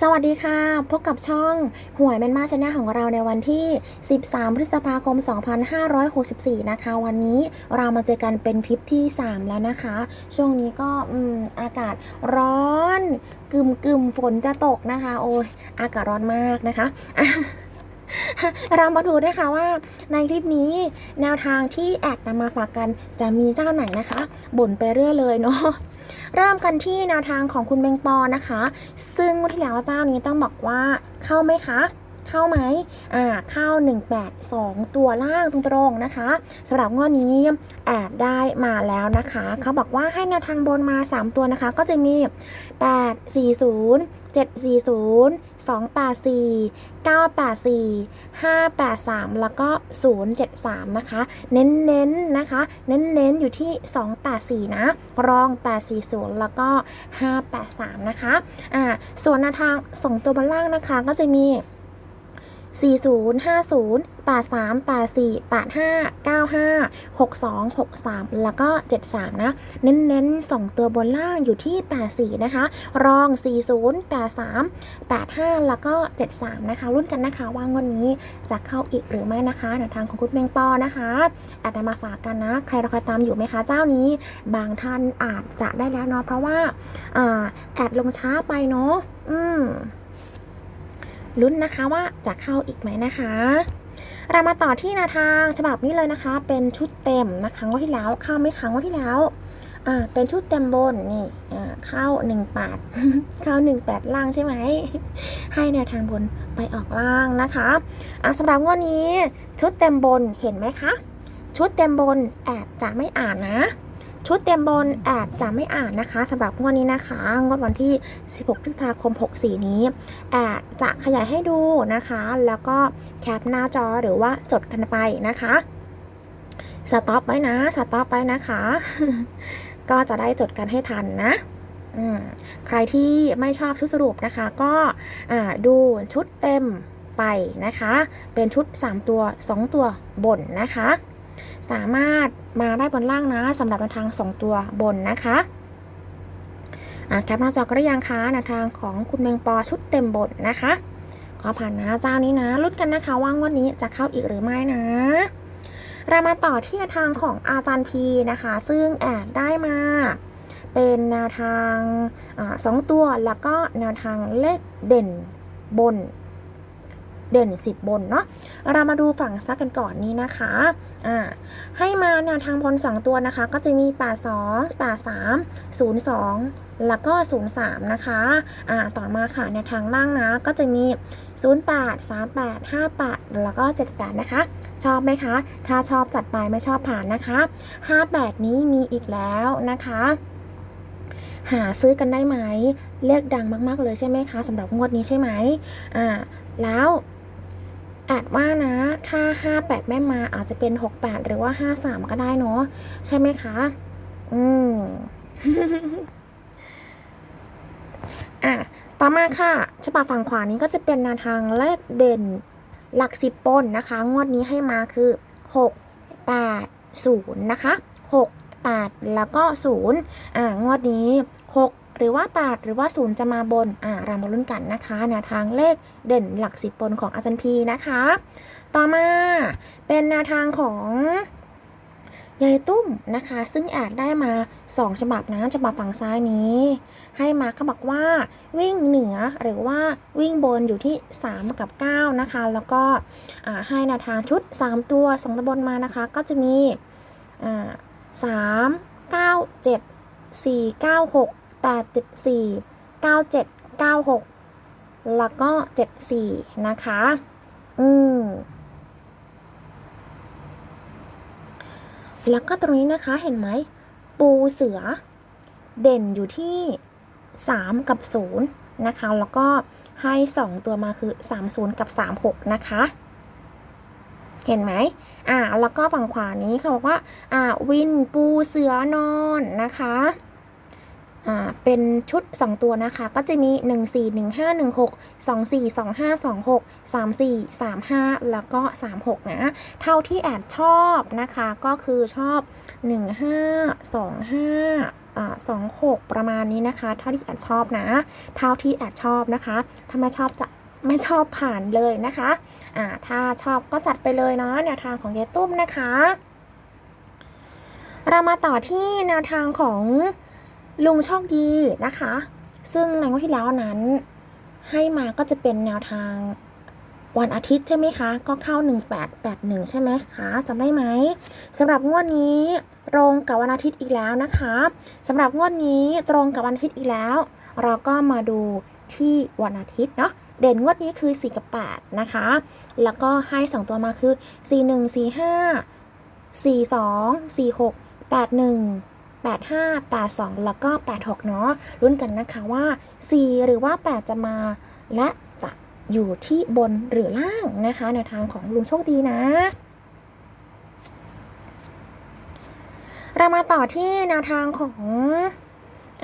สวัสดีค่ะ พบกับช่องหวยแมนมาชนะของเราในวันที่ 13 พฤษภาคม 2564 นะคะ วันนี้เรามาเจอกันเป็นคลิปที่ 3 แล้วนะคะ ช่วงนี้ก็อืมอากาศร้อนกึมกึมๆฝนจะตกนะคะ โอ้ยอากาศร้อนมากนะคะ เรามาดูด้วยค่ะว่าในคลิปนี้แนวทางที่แอดนำมาฝากกันจะมีเจ้าไหนนะคะ บ่นไปเรื่อยเลยเนาะเริ่มกันที่แนวทางของคุณเบงปอนะคะ ซึ่งที่แล้วเจ้านี้ต้องบอกว่าเข้าไหมคะ เข้าไหมอ่าเข้า 182 ตัวล่างตรงๆนะคะสำหรับงวดนี้แอดได้มาแล้วนะคะ เขาบอกว่าให้แนวทางบนมา 3 ตัวนะคะ ก็จะมี 840 740 284 984 583 แล้วก็ 073 นะคะ เน้นๆนะคะ เน้นๆ อยู่ที่ 284 นะ รอง 840 แล้วก็ 583 นะคะ อ่า ส่วนแนวทางส่งตัวบนล่างนะคะ ก็จะมี 40 50 83 84 85 95 62 63 แล้วก็ 73 นะ เน้นๆส่งตัวบนล่างอยู่ที่ 84 นะคะ รอง 40 83 85 แล้วก็ 73 นะคะ รุ่นกันนะคะว่างวดนี้จะเข้าอีกหรือไม่นะคะแนวทางของคุณแมงปอนะคะอาจจะมาฝากกันนะ ใครรอคอยตามอยู่ไหมคะเจ้านี้ บางท่านอาจจะได้แล้วเนาะเพราะว่าอ่าแอดลงช้าไปเนาะอืม ลุ้นนะคะว่าจะเข้าอีกไหมนะคะ เรามาต่อที่แนาทางฉบับนี้เลยนะคะ เป็นชุดเต็มนะคะงว่าที่แล้วเข้าไม่ครั้งว่าที่แล้วอ่าเป็นชุดเต็มบนนี่อ่าเข้า1 8เข้า1 8ล่างใช่ไหมให้แนวทางบนไปออกล่างนะคะอะสำหรับงวดนี้ชุดเต็มบนเห็นไหมคะชุดเต็มบนแอดจะไม่อ่านนะ ชุดเต็มบนแอดจะไม่อ่านนะคะสำหรับงวดนี้นะคะ งวดวันที่ 16 พฤษภาคม 64 นี้แอดจะขยายให้ดูนะคะ แล้วก็แคปหน้าจอหรือว่าจดกันไปนะคะสต็อปไว้นะสต็อปไว้นะคะ ก็จะได้จดกันให้ทันนะใครที่ไม่ชอบชุดสรุปนะคะ ก็ดูชุดเต็มไปนะคะ เป็นชุด 3 ตัว 2 ตัวบนนะคะ สามารถมาได้บนล่างนะสำหรับแนวทาง 2 ตัวบนนะคะแคปหน้าจอก็ได้ยังคะแนวทางของคุณเมืองปอชุดเต็มบนนะคะขอผ่านนะเจ้านี้นะลุ้นกันนะคะว่างวันนี้จะเข้าอีกหรือไม่นะ เรามาต่อที่แนวทางของอาจารย์พีนะคะ ซึ่งแอดได้มาเป็นแนวทางอสองตัวแล้วก็แนวทางเลขเด่นบน เด่น 10 บนเนาะเรามาดูฝั่งซักกันก่อนนี้นะคะอ่าให้มาแนวทางบน 2 ตัวนะคะ ก็จะมี82 83 02 แล้วก็ 03 นะคะอ่าต่อมาค่ะแนวทางล่างนะก็จะมี 08 38 58 แล้วก็ 78 นะคะ ชอบไหมคะ ถ้าชอบจัดไปไม่ชอบผ่านนะคะ 58 นี้มีอีกแล้วนะคะหาซื้อกันได้ไหม เลขดังมาก ๆ เลยใช่ไหมคะสำหรับงวดนี้ใช่ไหมอ่าแล้ว แอดว่านะ ถ้า 58ไม่มาอาจจะเป็น 68 หรือว่า 53 ก็ได้เนาะใช่ไหมคะ อืมอะ ต่อมาค่ะฉบับฝั่งขวานี้ก็จะเป็นแนวทางเลขเด่นหลักสิบปนนะคะ งวดนี้ให้มาคือ 6 8 0 นะคะ 6 8 แล้วก็ 0 อ่างวดนี้ 6 หรือว่า 8 หรือว่า 0 จะมาบน อ่าเรามาลุ้นกันนะคะแนวทางเลขเด่นหลักสิบปนของอาจารย์พีนะคะ ต่อมาเป็นแนวทางของยายตุ้มนะคะ ซึ่งแอดได้มา 2 ฉบับนะฉบับฝั่งซ้ายนี้ ให้มาเขาบอกว่าวิ่งเหนือหรือว่าวิ่งบนอยู่ที่ 3 กับ 9 นะคะ แล้วก็ให้แนวทางชุด 3 ตัวสองตะบนมานะคะ ก็จะมีสามเก้าเจ็ดสี่เก้าหก แปดเจ็ดสี่เก้าเจ็ดเก้าหกแล้วก็เจ็ดสี่นะคะ อืม แล้วก็ตรงนี้นะคะเห็นไหม ปูเสือ เด่นอยู่ที่ 3 กับ 0 นะคะ แล้วก็ให้ 2 ตัวมาคือ 30 กับ 36 นะคะ เห็นไหม อ่า แล้วก็ฝั่งขวานี้เขาบอกว่า อ่า วินปูเสือนอนนะคะ เป็นชุด 2 ตัวนะคะ ก็จะมี 1 4 1 5 1 6 2 4 2 5 2 6 3 4 3 5 แล้วก็ 36 นะ เท่าที่แอดชอบนะคะ ก็คือชอบ 1 5 2 5อ่าสองหกประมาณนี้นะคะ เท่าที่แอดชอบนะ เท่าที่แอดชอบนะคะ ถ้าไม่ชอบจะไม่ชอบผ่านเลยนะคะอ่าถ้าชอบก็จัดไปเลยเนาะแนวทางของเยตุ้มนะคะ เรามาต่อที่แนวทางของ ลุงโชคดีนะคะ ซึ่งในงวดที่แล้วนั้น ให้มาก็จะเป็นแนวทางวันอาทิตย์ใช่ไหมคะ ก็เข้า 1881 ใช่ไหมคะจำได้ไหมสำหรับงวดนี้ตรงกับวันอาทิตย์อีกแล้วนะคะสำหรับงวดนี้ตรงกับวันอาทิตย์อีกแล้ว เราก็มาดูที่วันอาทิตย์เนาะเด่นงวดนี้คือ 4 กับ 8 นะคะ แล้วก็ให้ 2 ตัวมาคือ 41 45 42 46 81 85 82 แล้วก็ 86 เนาะรุ่นกันนะคะว่า 4 หรือว่า 8 จะมาและจะอยู่ที่บนหรือล่างนะคะแนวทางของลุงโชคดีนะเรามาต่อที่แนวทางของ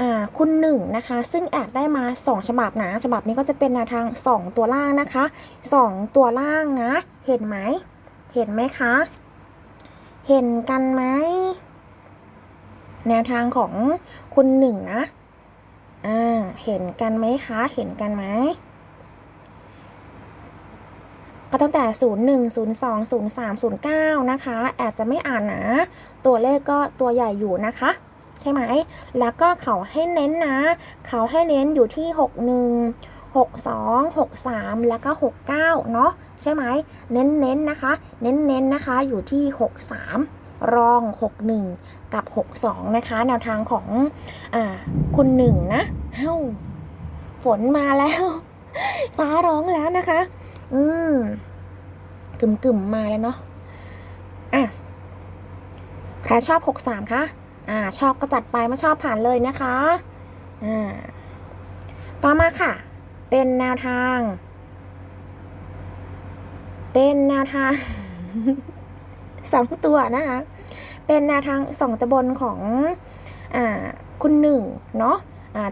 อคุณหนึ่งนะคะ ซึ่งแอดได้มา 2 ฉบับนะ ฉบับนี้ก็จะเป็นแนวทาง 2 ตัวล่างนะคะ 2 ตัวล่างนะ เห็นไหม เห็นไหมคะ เห็นกันไหม แนวทางของคุณหนึ่งนะ อ่า เห็นกันไหมคะ เห็นกันไหม ก็ตั้งแต่ 01 02 03 09 นะคะ แอดจะไม่อ่านนะ ตัวเลขก็ตัวใหญ่อยู่นะคะ ใช่ไหม แล้วก็เขาให้เน้นนะ เขาให้เน้นอยู่ที่ 61 62 63 แล้วก็ 69 เนาะใช่ไหม เน้นเน้นนะคะ เน้นเน้นนะคะอยู่ที่ 63 รอง 61 กับ 62 นะคะ แนวทางของอคุณหนึ่งนะ เอ้า ฝนมาแล้ว ฟ้าร้องแล้วนะคะ อืมกึ่มกึ่มมาแล้วเนาะ อะ ใครชอบ 63 คะ อ่า ชอบก็จัดไปไม่ชอบผ่านเลยนะคะ อ่า ต่อมาค่ะ เป็นแนวทาง เป็นแนวทางสองตัวนะคะ เป็นแนวทางสองตะบนของอคุณหนึ่งเนาะ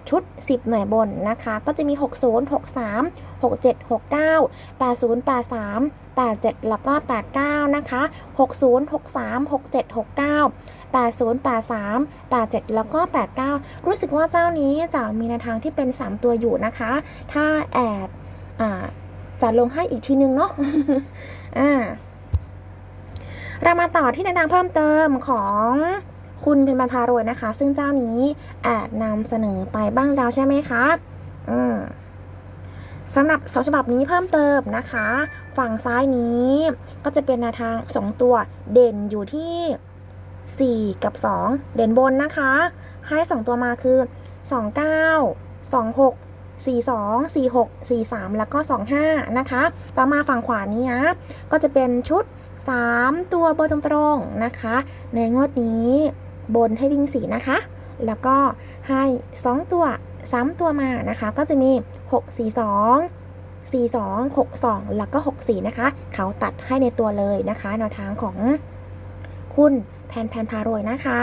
ชุด 10 หน่วยบนนะคะ ก็จะมี 60 63 67 69 80 83 87 แล้วก็ 89 นะคะ 60 63 67 69 80 83 87 แล้วก็ 89 รู้สึกว่าเจ้านี้จะมีแนวทางที่เป็น 3 ตัวอยู่นะคะ ถ้าแอดอ่าจะลงให้อีกทีนึงเนาะอ่า เรามาต่อที่แนวทางเพิ่มเติมของคุณเป็นบรรพารวยนะคะ ซึ่งเจ้านี้แอดนำเสนอไปบ้างแล้วใช่ไหมคะอืมสำหรับสองฉบับนี้เพิ่มเติมนะคะ ฝั่งซ้ายนี้ก็จะเป็นแนวทาง 2 ตัวเด่นอยู่ที่ 4 กับ 2 เด่นบนนะคะ ให้ 2 ตัวมาคือ 29 26 42 46 43 แล้วก็ 25 นะคะ ต่อมาฝั่งขวานี้นะ ก็จะเป็นชุด 3 ตัวบนตรงๆนะคะ ในงวดนี้บนให้วิ่งสีนะคะ แล้วก็ให้ 2 ตัว 3 ตัวมานะคะ ก็จะมี 6 4 2 4 2 6 2 แล้วก็ 6 4 นะคะ เขาตัดให้ในตัวเลยนะคะ แนวทางของคุณแพนแพนพารวยนะคะ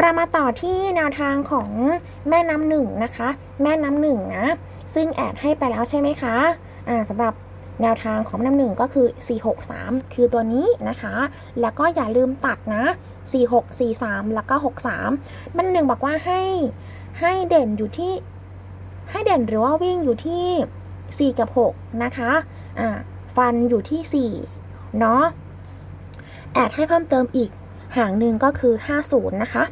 เรามาต่อที่แนวทางของแม่น้ำหนึ่งนะคะ แม่น้ำหนึ่งนะ ซึ่งแอดให้ไปแล้วใช่ไหมคะ อ่าสำหรับ แนวทางของแม่น้ำหนึ่งก็คือ 463 คือตัวนี้นะคะ แล้วก็อย่าลืมตัดนะ 46 43 แล้วก็ 63แม่น้ำหนึ่งบอกว่าให้ให้เด่นอยู่ที่ให้เด่นหรือว่าวิ่งอยู่ที่ 4 กับ 6 นะคะอ่าฟันอยู่ที่ 4 เนาะแอดให้เพิ่มเติมอีกหางหนึ่งก็คือ 50 นะคะ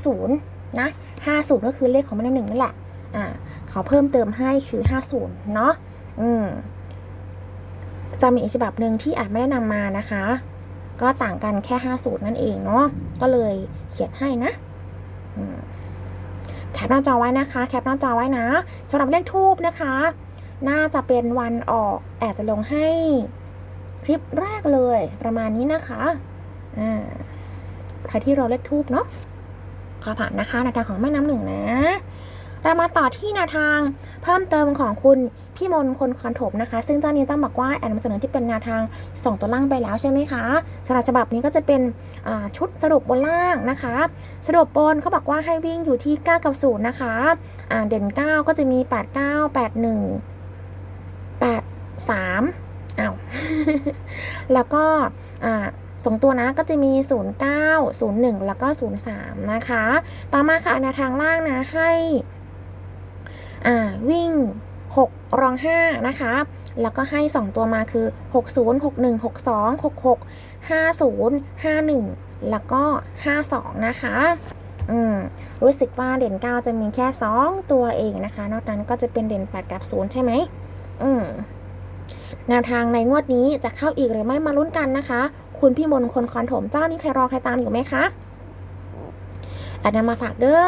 50 นะ 50 ก็คือเลขของแม่น้ำหนึ่งนั่นแหละอ่าเขาเพิ่มเติมให้คือ 50 เนาะอืม จะมีอีกฉบับหนึ่งที่อาจไม่ได้นำมานะคะ ก็ต่างกันแค่50นั่นเองเนาะก็เลยเขียนให้นะแคปหน้าจอไว้นะคะ แคปหน้าจอไว้นะสำหรับเลขทูบนะคะ น่าจะเป็นวันออกแอบจะลงให้คลิปแรกเลยประมาณนี้นะคะอ่าใครที่รอเลขทูบเนาะขอผ่านนะคะแนทางของแม่น้ำหนึ่งนะ เรามาต่อที่แนวทางเพิ่มเติมของคุณพี่มนคนคอนถมนะคะ ซึ่งเจ้านี้ต้องบอกว่าแอนนำเสนอที่เป็นแนวทาง 2 ตัวล่างไปแล้วใช่ไหมคะสำหรับฉบับนี้ก็จะเป็นชุดสรุปบนล่างนะคะ สรุปบนเขาบอกว่าให้วิ่งอยู่ที่ 9 กับ0นะคะเด่น 9 ก็จะมี 8 9 8 1 8 3อ้าวแล้วก็อ่าสองตัวนะก็จะมี 09 01 แล้วก็ 03 นะคะ ต่อมาค่ะแนวทางล่างนะให้ อ่าวิ่ง 6 รอง 5 นะคะ แล้วก็ให้ 2 ตัวมาคือ 60 61 62 66 50 51 แล้วก็ 52 นะคะอืมรู้สึกว่าเด่น 9 จะมีแค่ 2 ตัวเองนะคะ นอกนั้นก็จะเป็นเด่น 8 กับ 0 ใช่ไหมอืมแนวทางในงวดนี้จะเข้าอีกหรือไม่มาลุ้นกันนะคะ คุณพี่มนต์คนคอนถมเจ้านี่ใครรอใครตามอยู่ไหมคะอันนั้นมาฝากเด้อ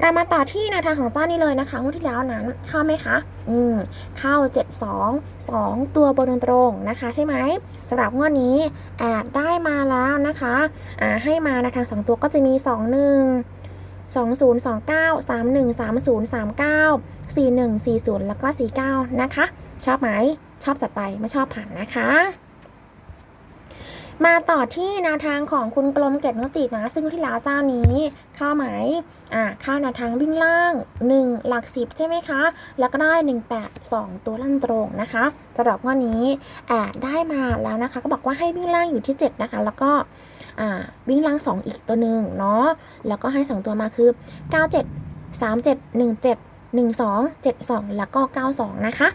เรามาต่อที่แนวทางของเจ้านี่เลยนะคะงวดที่แล้วนั้นเข้าไหมคะ อืม เข้า 7 2 2 ตัวบนตรงนะคะ ใช่ไหมสำหรับงวดนี้แอดได้มาแล้วนะคะอ่าให้มาในวทางสองตัวก็จะมี 2 1 2 0 2 9 3 1 3 0 3 9 4 1 4 0 แล้วก็ 49 นะคะ ชอบไหม ชอบจัดไป ไม่ชอบผ่านนะคะ มาต่อที่แนวทางของคุณกลมเกตนตินะ ซึ่งที่แล้วเจ้านี้เข้าไหมอ่าเข้าแนวทางวิ่งล่าง 1 หลัก 10 ใช่ไหมคะ แล้วก็ได้ 1 8 2 ตัวลั่นตรงนะคะสำหรับวันนี้แอดได้มาแล้วนะคะ ก็บอกว่าให้วิ่งล่างอยู่ที่ 7 นะคะ แล้วก็อ่าวิ่งล่าง 2 อีกตัวหนึ่งเนาะแล้วก็ให้ 2 ตัวมาคือ 97 37 17 12 72 แล้วก็ 92 นะคะ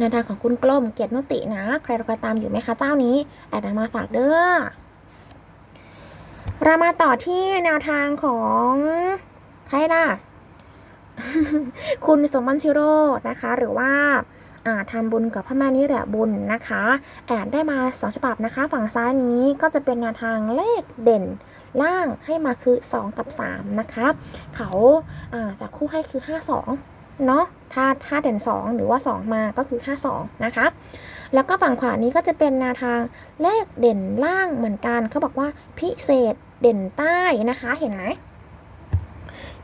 แนวทางของคุณกลมเกียรตินุตินะ ใครรอตามอยู่ไหมคะเจ้านี้แอดนำมาฝากเด้อเรามาต่อที่แนวทางของใครล่ะ คุณสมบัติชิโร่นะคะ หรือว่าทำบุญกับพระแม่นี่แหละบุญนะคะ แอดได้มาสองฉบับนะคะ ฝั่งซ้ายนี้ก็จะเป็นแนวทางเลขเด่นล่างให้มาคือ 2 กับ 3 นะคะ เขาาจากคู่ให้คือ 52 เนาะถ้าถ้าเด่น 2 หรือว่า 2 มาก็คือ52นะคะ แล้วก็ฝั่งขวานี้ก็จะเป็นแนวทางเลขเด่นล่างเหมือนกันเขาบอกว่าพิเศษเด่นใต้นะคะเห็นไหม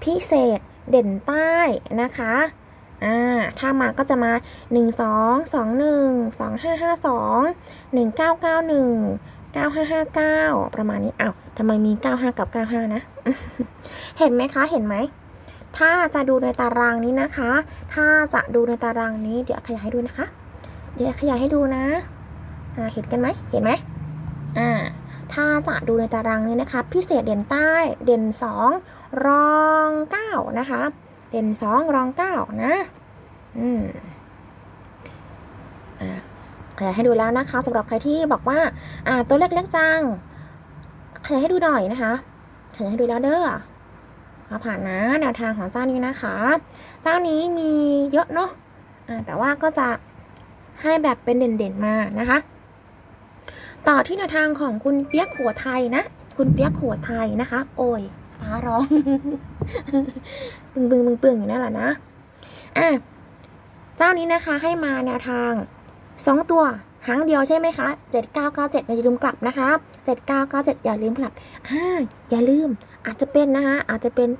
พิเศษเด่นใต้นะคะอ่าถ้ามาก็จะมา 1 2 2 1 2 5 5 2 1 9 9 1 9 5 5 9 ประมาณนี้อ้าวทำไมมี 95 กับ 95 นะ เห็นไหมคะ เห็นไหม ถ้าจะดูในตารางนี้นะคะ ถ้าจะดูในตารางนี้ เดี๋ยวขยายให้ดูนะคะ เดี๋ยวขยายให้ดูนะเห็นกันไหมเห็นไหมอ่า ถ้าจะดูในตารางนี้นะคะ พิเศษเด่นใต้เด่น 2 รอง 9 นะคะ เด่น 2 รอง 9 นะ อืมอ่าขยายให้ดูแล้วนะคะสำหรับใครที่บอกว่า อ่า ตัวเล็กเล็กจังขยายให้ดูหน่อยนะคะขยายให้ดูแล้วเด้อ มาผ่านนะแนวทางของเจ้านี้นะคะ เจ้านี้มีเยอะเนาะแต่ว่าก็จะให้แบบเป็นเด่นๆมานะคะ ต่อที่แนวทางของคุณเปียกขัวไทยนะ คุณเปียกขัวไทยนะคะ โอ้ยฟ้าร้องบึงบึงบึงเปลืองอยู่นั่นแหละนะอะเจ้านี้นะคะให้มาแนวทางสองตัว หางเดียวใช่ไหมคะ 7997 อย่าลืมกลับนะคะ 7997 อย่าลืมกลับอ่าอย่าลืม อาจจะเป็นนะคะอาจจะเป็น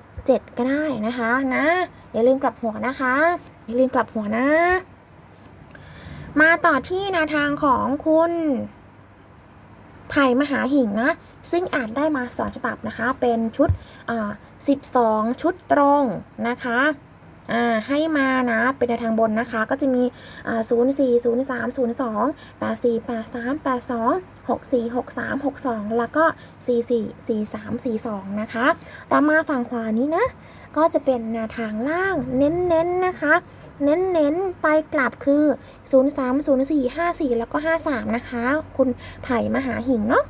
67 ก็ได้นะคะนะ อย่าลืมกลับหัวนะคะ อย่าลืมกลับหัวนะ มาต่อที่แนวทางของคุณไผ่มหาหิ่งนะ ซึ่งอ่านได้มาสองฉบับนะคะ เป็นชุดอ่า12 ชุดตรงนะคะ อ่าให้มานะ เป็นแนวทางบนนะคะ ก็จะมีอ่า04 03 02 84 83 82 64 63 62แล้วก็44 43 42นะคะ ต่อมาฝั่งขวานี้นะ ก็จะเป็นแนวทางล่างเน้นๆนนะคะ เน้นๆไปกลับคือ 0 3 0 4 5 4 แล้วก็ 53 นะคะ คุณไผ่มหาหิ่งเนาะ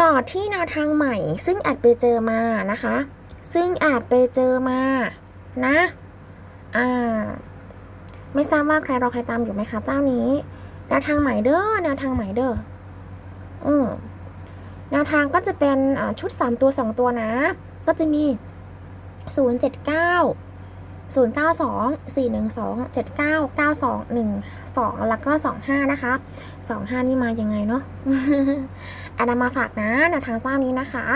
ต่อที่แนวทางใหม่ซึ่งแอดไปเจอมานะคะ ซึ่งแอดไปเจอมา นะ อ่า ไม่ทราบว่าใครรอใครตามอยู่ไหมคะเจ้านี้แนวทางใหม่เด้อแนวทางใหม่เด้ออืมแนวทางก็จะเป็นชุด 3 ตัว 2 ตัวนะ ก็จะมี 0 7 9 0 9 2 4 1 2 7 9 9 2 1 2 แล้วก็ 25 นะคะ 25 นี่มายังไงเนาะอันนมาฝากนะแนวทางเจ้านี้นะคะ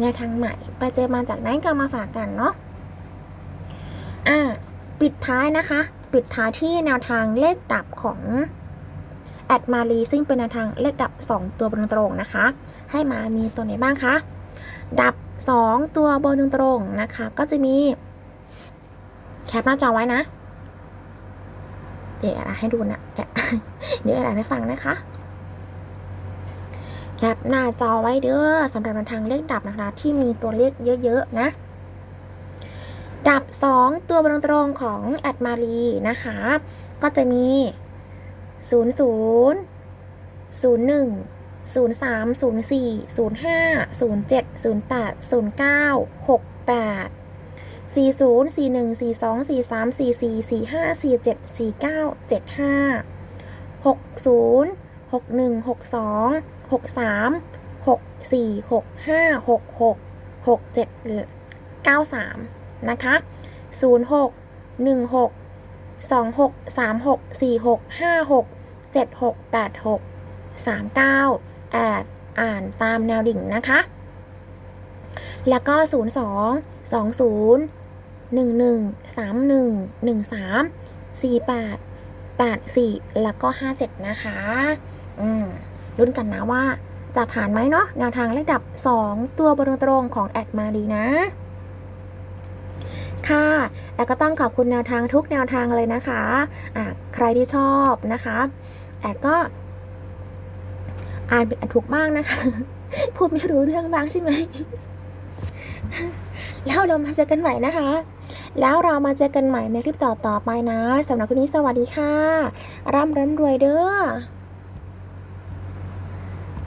แนวทางใหม่ ไปเจอมาจากไหนก็มาฝากกันเนาะอ่าปิดท้ายนะคะ ปิดท้ายที่แนวทางเลขดับของแอดมารีซึ่งเป็นแนวทางเลขดับ 2 ตัวบนตรงนะคะ ให้มามีตัวไหนบ้างคะดับ 2 ตัวบนตรงนะคะ ก็จะมี แคปหน้าจอไว้นะ เดี๋ยวอดอ่านให้ดูนะ เดี๋ยวอดอ่านให้ฟังนะคะ แคปหน้าจอไว้เด้อสำหรับทางเลขดับนะคะ ที่มีตัวเลขเยอะๆนะ ดับ 2 ตัวบนตรงๆของแอดมารีนะคะ ก็จะมี 0 0 0 1 0 3 0 4 0 5 0 7 0 8 0 9 6 8 4 0 41 42 43 44 45 47 49 75 60 61 6 2 6 3 6 4 6 5 6 6 6 7 9 3 นะคะ 0 6 1 6 2 6 3 6 4 6 5 6 7 6 8 6 3 9แอดอ่านตามแนวดิ่งนะคะ แล้วก็ 0 2 2 0 1 1 3 1 1 3 4 8 8 4 แล้วก็ 57 นะคะ ลุ้นกันนะว่าจะผ่านไหมเนาะแนวทางเลขดับ 2 ตัวบนตรงของแอดมาดีนะ ค่ะแอดก็ต้องขอบคุณแนวทางทุกแนวทางเลยนะคะะใครที่ชอบนะคะ แอดก็อ่านเป็นถูกบ้างนะคะ พูดไม่รู้เรื่องบ้างใช่ไหม แล้วเรามาเจอกันใหม่นะคะ แล้วเรามาเจอกันใหม่ในคลิปต่อๆไปนะสำหรับคืนนี้สวัสดีค่ะ ร่ำร้ำรวยเด้อ